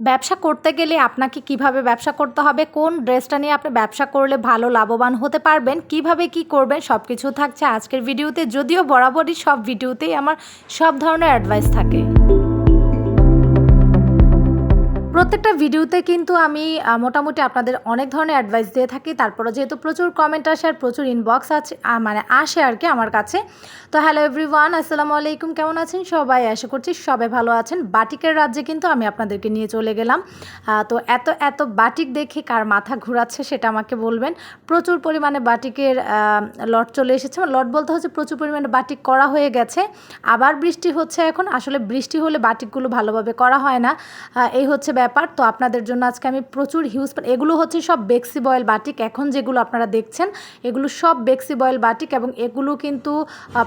ব্যবসা করতে গেলে আপনাকে কীভাবে ব্যবসা করতে হবে, কোন ড্রেসটা নিয়ে আপনি ব্যবসা করলে ভালো লাভবান হতে পারবেন, কীভাবে কি করবেন সব কিছু থাকছে আজকের ভিডিওতে। যদিও বরাবরই সব ভিডিওতেই আমার সব ধরনের অ্যাডভাইস থাকে। প্রত্যেকটা ভিডিওতে কিন্তু আমি মোটামুটি আপনাদের অনেক ধরনের অ্যাডভাইস দিয়ে থাকি। তারপরে যেহেতু প্রচুর কমেন্ট আসে আর প্রচুর ইনবক্স আছে মানে আসে আর কি আমার কাছে। তো হ্যালো এভরিওয়ান আসসালামু আলাইকুম। কেমন আছেন সবাই? আশা করছি সবাই ভালো আছেন। বাটিকের রাজ্যে কিন্তু আমি আপনাদেরকে নিয়ে চলে গেলাম। তো এত এত বাটিক দেখে কার মাথা ঘোরাচ্ছে সেটা আমাকে বলবেন। প্রচুর পরিমাণে বাটিকের লট চলে এসেছে। মানে লট বলতে হচ্ছে প্রচুর পরিমাণে বাটিক করা হয়ে গেছে। আবার বৃষ্টি হচ্ছে এখন। আসলে বৃষ্টি হলে বাটিকগুলো ভালোভাবে করা হয় না। এই হচ্ছে তো আপনাদের জন্য আজকে আমি প্রচুর হিউজ এগুলো হচ্ছে সব বেক্সি বয়েল বাটিক। এখন যেগুলো আপনারা দেখছেন, এগুলো সব বেক্সি বয়েল বাটিক এবং এগুলো কিন্তু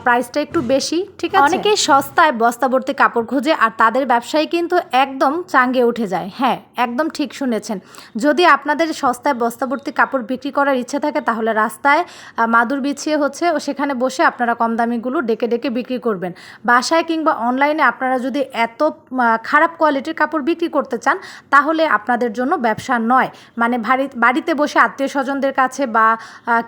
প্রাইসটা একটু বেশি, ঠিক আছে? অনেকেই সস্তায় বস্তাবর্তী কাপড় খোঁজে আর তাদের ব্যবসায় কিন্তু একদম চাঙ্গে উঠে যায়। হ্যাঁ একদম ঠিক শুনেছেন। যদি আপনাদের সস্তায় বস্তাবর্তী কাপড় বিক্রি করার ইচ্ছে থাকে, তাহলে রাস্তায় মাদুর বিছিয়ে হচ্ছে, ও সেখানে বসে আপনারা কম দামিগুলো ডেকে ডেকে বিক্রি করবেন। বাসায় কিংবা অনলাইনে আপনারা যদি এত খারাপ কোয়ালিটির কাপড় বিক্রি করতে চান তাহলে আপনাদের জন্য ব্যবসা নয়। মানে বাড়িতে বসে আত্মীয় স্বজনদের কাছে বা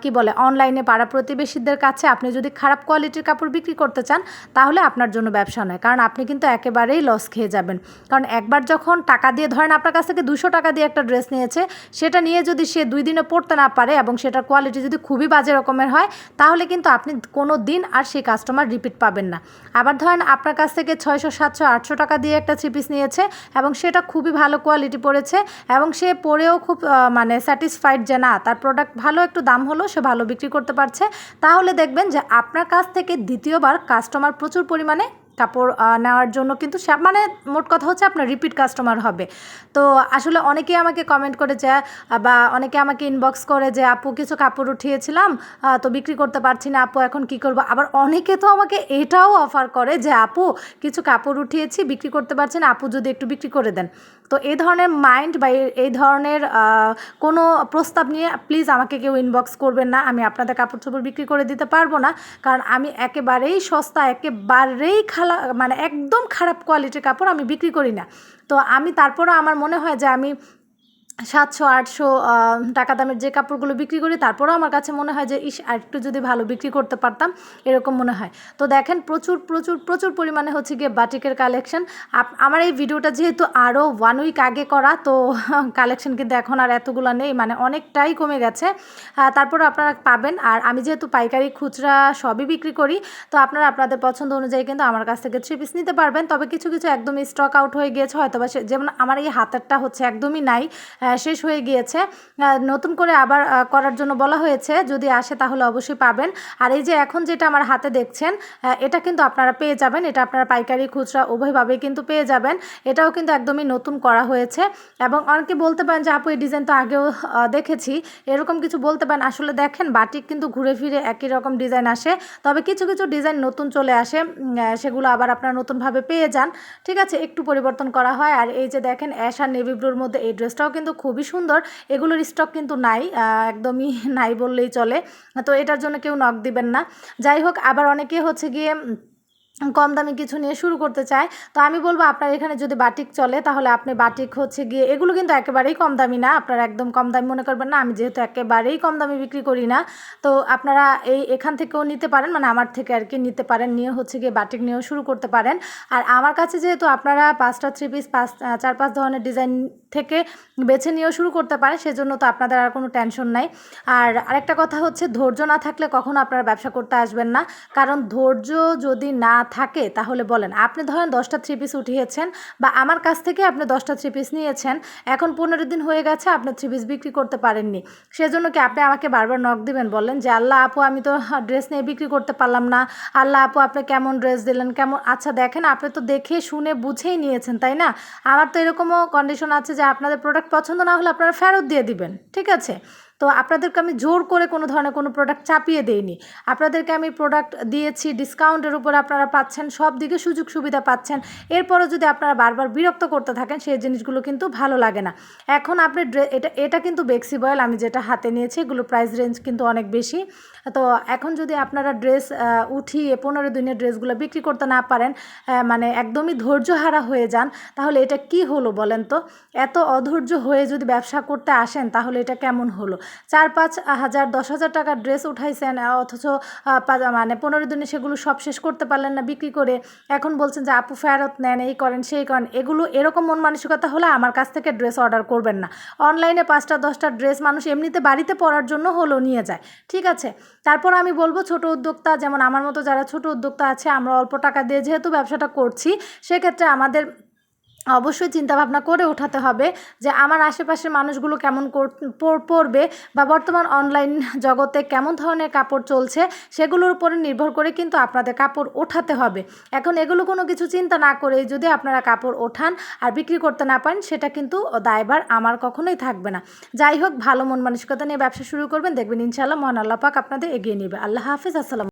কি বলে অনলাইনে পাড়া প্রতিবেশীদের কাছে আপনি যদি খারাপ কোয়ালিটির কাপড় বিক্রি করতে চান, তাহলে আপনার জন্য ব্যবসা নয়। কারণ আপনি কিন্তু একেবারেই লস খেয়ে যাবেন। কারণ একবার যখন টাকা দিয়ে, ধরেন আপনার কাছ থেকে দুশো টাকা দিয়ে একটা ড্রেস নিয়েছে, সেটা নিয়ে যদি সে দুই দিনে পড়তে না পারে এবং সেটার কোয়ালিটি যদি খুবই বাজে রকমের হয়, তাহলে কিন্তু আপনি কোনো দিন আর সেই কাস্টমার রিপিট পাবেন না। আবার ধরেন আপনার কাছ থেকে ছয়শো, সাতশো, আটশো টাকা দিয়ে একটা থ্রি পিস নিয়েছে এবং সেটা খুবই ভালো কোয়ালিটি পড়েছে এবং সে পরেও খুব মানে স্যাটিসফাইড যে না, তার প্রোডাক্ট ভালো একটু দাম হলো, সে ভালো বিক্রি করতে পারছে। তাহলে দেখবেন যে আপনার কাছ থেকে দ্বিতীয়বার কাস্টমার প্রচুর পরিমাণে কাপড় নেওয়ার জন্য। কিন্তু মানে মোট কথা হচ্ছে আপনার রিপিট কাস্টমার হবে। তো আসলে অনেকেই আমাকে কমেন্ট করে যে, বা অনেকে আমাকে ইনবক্স করে যে, আপু, কিছু কাপড় উঠিয়েছিলাম তো বিক্রি করতে পারছি না, আপু, এখন কি করব? আবার অনেকে তো আমাকে এটাও অফার করে যে, আপু, কিছু কাপড় উঠিয়েছি, বিক্রি করতে পারছি না, আপু, যদি একটু বিক্রি করে দেন। তো এই ধরনের মাইন্ড বা এই ধরনের কোনো প্রস্তাব নিয়ে প্লিজ আমাকে কেউ ইনবক্স করবেন না। আমি আপনাদের কাপড় চোপড় বিক্রি করে দিতে পারব না। কারণ আমি একেবারেই সস্তা, একেবারেই খালা মানে একদম খারাপ কোয়ালিটির কাপড় আমি বিক্রি করি না। তো আমি তারপরও আমার মনে হয় যে আমি সাতশো, আটশো টাকা দামের যে কাপড়গুলো বিক্রি করি, তারপরেও আমার কাছে মনে হয় যে, ইস আর একটু যদি ভালো বিক্রি করতে পারতাম, এরকম মনে হয়। তো দেখেন, প্রচুর প্রচুর প্রচুর পরিমাণে হচ্ছে গিয়ে বাটিকের কালেকশন আমার এই ভিডিওটা যেহেতু আরও ওয়ান উইক আগে করা, তো কালেকশন কিন্তু এখন আর এতগুলো নেই মানে অনেকটাই কমে গেছে। তারপরে আপনারা পাবেন, আর আমি যেহেতু পাইকারি খুচরা সবই বিক্রি করি, তো আপনারা আপনাদের পছন্দ অনুযায়ী কিন্তু আমার কাছ থেকে থ্রি পিস নিতে পারবেন। তবে কিছু কিছু একদমই স্টক আউট হয়ে গিয়েছে হয়তো বা যেমন আমার এই হাতেরটা হচ্ছে একদমই নাই শেষ হয়ে গিয়েছে। নতুন করে আবার করার জন্য বলা হয়েছে, যদি আসে তাহলে অবশ্যই পাবেন। আর এই যে এখন যেটা আমার হাতে দেখছেন এটা কিন্তু আপনারা পেয়ে যাবেন। এটা আপনারা পাইকারি খুচরা উভয়ভাবেই কিন্তু পেয়ে যাবেন। এটাও কিন্তু একদমই নতুন করা হয়েছে। এবং অনেকে বলতে পারেন যে, আপু, এই ডিজাইন তো আগেও দেখেছি। এরকম কিছু বলতে পারেন। আসলে দেখেন, বাটিক কিন্তু ঘুরে ফিরে একই রকম ডিজাইন আসে। তবে কিছু কিছু ডিজাইন নতুন চলে আসে সেগুলো আবার আপনারা নতুনভাবে পেয়ে যান। ঠিক আছে, একটু পরিবর্তন করা হয়। আর এই যে দেখেন, অ্যাশ আর নেভি ব্লুর মধ্যে এই ড্রেসটাও কিন্তু খুবই সুন্দর। এগুলোর স্টক কিন্তু নাই একদমই নাই বললেই চলে। তো এটার জন্য কেউ নক দিবেন না। যাই হোক, আবার অনেকে হচ্ছে গিয়ে কম দামি কিছু নিয়ে শুরু করতে চায়। তো আমি বলব, আপনার এখানে যদি বাটিক চলে, তাহলে আপনি বাটিক হচ্ছে গিয়ে, এগুলো কিন্তু একেবারেই কম দামি না। আপনারা একদম কম দামি মনে করবেন না। আমি যেহেতু একেবারেই কম দামি বিক্রি করি না। তো আপনারা এই এখান থেকেও নিতে পারেন। মানে আমার থেকে আর কি নিতে পারেন, নিয়ে হচ্ছে গিয়ে বাটিক নিয়েও শুরু করতে পারেন। আর আমার কাছে যেহেতু আপনারা পাঁচটা থ্রি পিস পাঁচ চার, পাঁচ ধরনের ডিজাইন থেকে বেছে নিয়েও শুরু করতে পারে, সেজন্য তো আপনাদের আর কোনো টেনশন নাই। আর আরেকটা কথা হচ্ছে, ধৈর্য না থাকলে কখনো আপনারা ব্যবসা করতে আসবেন না। কারণ ধৈর্য যদি না থাকে, তাহলে বলেন, আপনি ধরেন দশটা থ্রি পিস উঠিয়েছেন বা আমার কাছ থেকে আপনি দশটা থ্রি পিস নিয়েছেন, এখন পনেরো দিন হয়ে গেছে, আপনি থ্রি পিস বিক্রি করতে পারেননি। সেজন্য কি আপনি আমাকে বারবার নক দিবেন, বলেন যে, আল্লাহ আপু, আমি তো ড্রেস নিয়ে বিক্রি করতে পারলাম না। আল্লাহ আপু, আপনি কেমন ড্রেস দিলেন? কেমন? আচ্ছা দেখেন, আপনি তো দেখে, শুনে, বুঝেই নিয়েছেন, তাই না? আমার তো এরকমও কন্ডিশন আছে যে আপনাদের প্রোডাক্ট পছন্দ না হলে আপনারা ফেরত দিয়ে দিবেন ঠিক আছে? তো আপনাদেরকে আমি জোর করে কোনো ধরনের কোনো প্রোডাক্ট চাপিয়ে দেইনি। আপনাদেরকে আমি প্রোডাক্ট দিয়েছি ডিসকাউন্টের উপর আপনারা পাচ্ছেন, সব দিকে সুযোগ সুবিধা পাচ্ছেন। এরপরও যদি আপনারা বারবার বিরক্ত করতে থাকেন, সেই জিনিসগুলো কিন্তু ভালো লাগে না। এখন আপনি এটা এটা কিন্তু বেক্সি বয়েল আমি যেটা হাতে নিয়েছি, এগুলো প্রাইস রেঞ্জ কিন্তু অনেক বেশি। তো এখন যদি আপনারা ড্রেস উঠিয়ে পনেরো দিনের ড্রেসগুলো বিক্রি করতে না পারেন মানে একদমই ধৈর্যহারা হয়ে যান, তাহলে এটা কি হলো বলেন তো? এত অধৈর্য হয়ে যদি ব্যবসা করতে আসেন, তাহলে এটা কেমন হলো? চার পাঁচ হাজার, দশ হাজার টাকার ড্রেস উঠাইছেন অথচ মানে পনেরো দিনে সেগুলো সব শেষ করতে পারলেন না বিক্রি করে। এখন বলছেন যে, আপু ফেরত নেন, এই করেন, সেই করেন। এগুলো এরকম মন মানসিকতা হলে আমার কাছ থেকে ড্রেস অর্ডার করবেন না। অনলাইনে পাঁচটা, দশটা ড্রেস মানুষ এমনিতে বাড়িতে পরার জন্য হলো নিয়ে যায়। ঠিক আছে? তারপর আমি বলব ছোট উদ্যোক্তা, যেমন আমার মতো যারা ছোট উদ্যোক্তা আছে, আমরা অল্প টাকা দিয়ে যেহেতু ব্যবসাটা করছি, সেক্ষেত্রে আমাদের অবশ্যই চিন্তাভাবনা করে ওঠাতে হবে যে আমার আশেপাশের মানুষগুলো কেমন পরবে বা বর্তমান অনলাইন জগতে কেমন ধরনের কাপড় চলছে সেগুলোর উপরে নির্ভর করে কিন্তু আপনাদের কাপড় ওঠাতে হবে। এখন এগুলো কোনো কিছু চিন্তা না করে যদি আপনারা কাপড় ওঠান আর বিক্রি করতে না পারেন সেটা কিন্তু দায়ভার আমার কখনোই থাকবে না। যাই হোক, ভালো মন মানসিকতা নিয়ে ব্যবসা শুরু করবেন, দেখবেন ইনশাআল্লাহ মহান আল্লাহ পাক আপনাদের এগিয়ে নেবে। আল্লাহ হাফিজ, আসসালাম